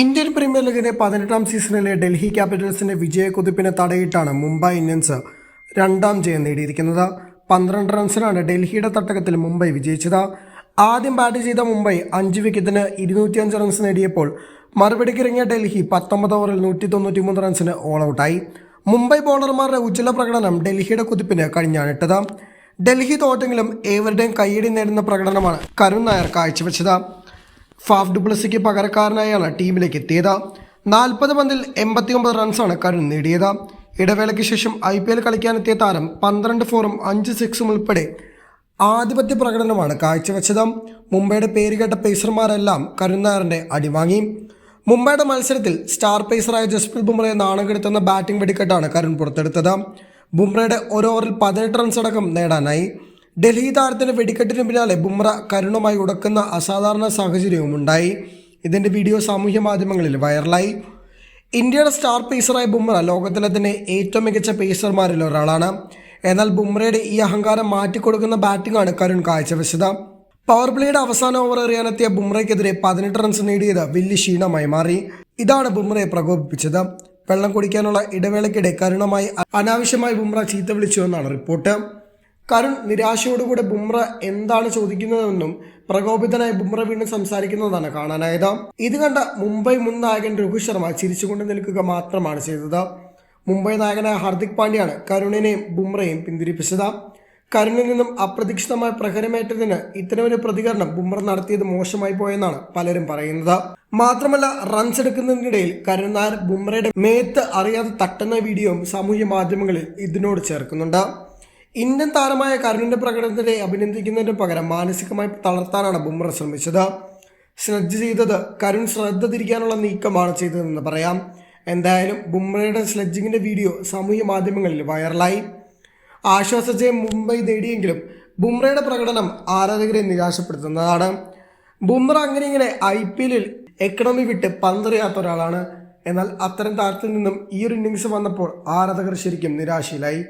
Indian premier ലീഗിന്റെ പതിനെട്ടാം സീസണിലെ ഡൽഹി ക്യാപിറ്റൽസിന്റെ വിജയക്കുതിപ്പിനെ തടയിട്ടാണ് മുംബൈ ഇന്ത്യൻസ് രണ്ടാം ജയം നേടിയിരിക്കുന്നത്. പന്ത്രണ്ട് റൺസിനാണ് ഡൽഹിയുടെ തട്ടകത്തിൽ മുംബൈ വിജയിച്ചത്. ആദ്യം ബാറ്റ് ചെയ്ത മുംബൈ അഞ്ച് വിക്കറ്റിന് ഇരുന്നൂറ്റിയഞ്ച് റൺസ് നേടിയപ്പോൾ മറുപടിക്കിറങ്ങിയ ഡൽഹി പത്തൊമ്പത് ഓവറിൽ നൂറ്റി തൊണ്ണൂറ്റിമൂന്ന് റൺസിന് ഓൾ ഔട്ടായി മുംബൈ ബോളർമാരുടെ ഉജ്ജ്വല പ്രകടനം ഡൽഹിയുടെ കുതിപ്പിന് കഴിഞ്ഞാണിട്ടത് ഡൽഹി തോറ്റെങ്കിലും ഏവരുടെയും കയ്യടി നേടുന്ന പ്രകടനമാണ് കരുൺ നായർ കാഴ്ചവെച്ചത്. ഫാഫ് ഡുപ്ലസിക്ക് പകരക്കാരനായാണ് ടീമിലേക്ക് എത്തിയത്. നാൽപ്പത് പന്തിൽ എൺപത്തിയൊമ്പത് റൺസാണ് കരുൺ നേടിയത്. ഇടവേളയ്ക്ക് ശേഷം ഐ പി എൽ കളിക്കാനെത്തിയ താരം പന്ത്രണ്ട് ഫോറും അഞ്ച് സിക്സും ഉൾപ്പെടെ ആധിപത്യ പ്രകടനമാണ് കാഴ്ചവെച്ചത്. മുംബൈയുടെ പേരുകേട്ട പേസർമാരെല്ലാം കരുൺ നായറിന്റെ അടിവാങ്ങി മുംബൈയുടെ മത്സരത്തിൽ സ്റ്റാർ പേസറായ ജസ്പ്രീത് ബുംറയെ നാണം കെടുത്തുന്ന ബാറ്റിംഗ് വെടിക്കെട്ടാണ് കരുൺ പുറത്തെടുത്തത്. ബുംറയുടെ ഒരു ഓവറിൽ പതിനെട്ട് റൺസ് അടക്കം നേടാനായി. ഡൽഹി താരത്തിന്റെ വെടിക്കെട്ടിന് പിന്നാലെ ബുംറ കരുണമായി ഉടക്കുന്ന അസാധാരണ സാഹചര്യവും ഉണ്ടായി ഇതിന്റെ വീഡിയോ സാമൂഹ്യ മാധ്യമങ്ങളിൽ വൈറലായി. ഇന്ത്യയുടെ സ്റ്റാർ പേസറായ ബുംറ ലോകത്തിലെ തന്നെ ഏറ്റവും മികച്ച പേസർമാരിൽ ഒരാളാണ്. എന്നാൽ ബുംറയുടെ ഈ അഹങ്കാരം മാറ്റിക്കൊടുക്കുന്ന ബാറ്റിംഗാണ് കരുൺ കാഴ്ചവെച്ചത്. പവർ പ്ലേയുടെ അവസാന ഓവർ എറിയാനെത്തിയ ബുംറയ്ക്കെതിരെ പതിനെട്ട് റൺസ് നേടിയത് വലിയ ക്ഷീണമായി മാറി. ഇതാണ് ബുംറയെ പ്രകോപിപ്പിച്ചത്. വെള്ളം കുടിക്കാനുള്ള ഇടവേളയ്ക്കിടെ കരുണമായി അനാവശ്യമായി ബുംറ ചീത്ത വിളിച്ചു എന്നാണ് റിപ്പോർട്ട്. കരുൺ നിരാശയോടുകൂടെ ബുംറ എന്താണ് ചോദിക്കുന്നതെന്നും പ്രകോപിതനായി ബുംറ വീണ്ടും സംസാരിക്കുന്നതാണ് കാണാനായത്. ഇത് കണ്ട മുംബൈ മുൻ നായകൻ രോഹിത് ശർമ്മ ചിരിച്ചുകൊണ്ട് നിൽക്കുക മാത്രമാണ് ചെയ്തത്. മുംബൈ നായകനായ ഹാർദിക് പാണ്ഡ്യയാണ് കരുണിനെയും ബുംറയെയും പിന്തിരിപ്പിച്ചത്. കരുണിൽ നിന്നും അപ്രതീക്ഷിതമായ പ്രഹരമേറ്റതിന് ഇത്തരമൊരു പ്രതികരണം ബുംറ നടത്തിയത് മോശമായി പോയെന്നാണ് പലരും പറയുന്നത്. മാത്രമല്ല റൺസ് എടുക്കുന്നതിനിടയിൽ കരുൺ നായർ ബുംറയുടെ മേത്ത് അറിയാതെ തട്ടുന്ന വീഡിയോയും സാമൂഹ്യ മാധ്യമങ്ങളിൽ ഇതിനോട് ചേർക്കുന്നുണ്ട്. ഇന്ത്യൻ താരമായ കരുണിന്റെ പ്രകടനത്തെ അഭിനന്ദിക്കുന്നതിന് പകരം മാനസികമായി തളർത്താനാണ് ബുംറ ശ്രമിച്ചത്. ശ്രദ്ധ ചെയ്തത് കരുൺ ശ്രദ്ധ തിരിക്കാനുള്ള നീക്കമാണ് ചെയ്തതെന്ന് പറയാം. എന്തായാലും ബുംറയുടെ സ്ലെഡ്ജിങ്ങിന്റെ വീഡിയോ സാമൂഹ്യ മാധ്യമങ്ങളിൽ വൈറലായി. ആശ്വാസജയം മുംബൈ നേടിയെങ്കിലും ബുംറയുടെ പ്രകടനം ആരാധകരെ നിരാശപ്പെടുത്തുന്നതാണ്. ബുംറ അങ്ങനെ ഇങ്ങനെ ഐ പി എല്ലിൽ എക്കണോമി വിട്ട് പന്തറിയാത്ത ഒരാളാണ്. എന്നാൽ അത്തരം താരത്തിൽ നിന്നും ഈ ഒരു ഇന്നിങ്സ് വന്നപ്പോൾ ആരാധകർ ശരിക്കും നിരാശയിലായി.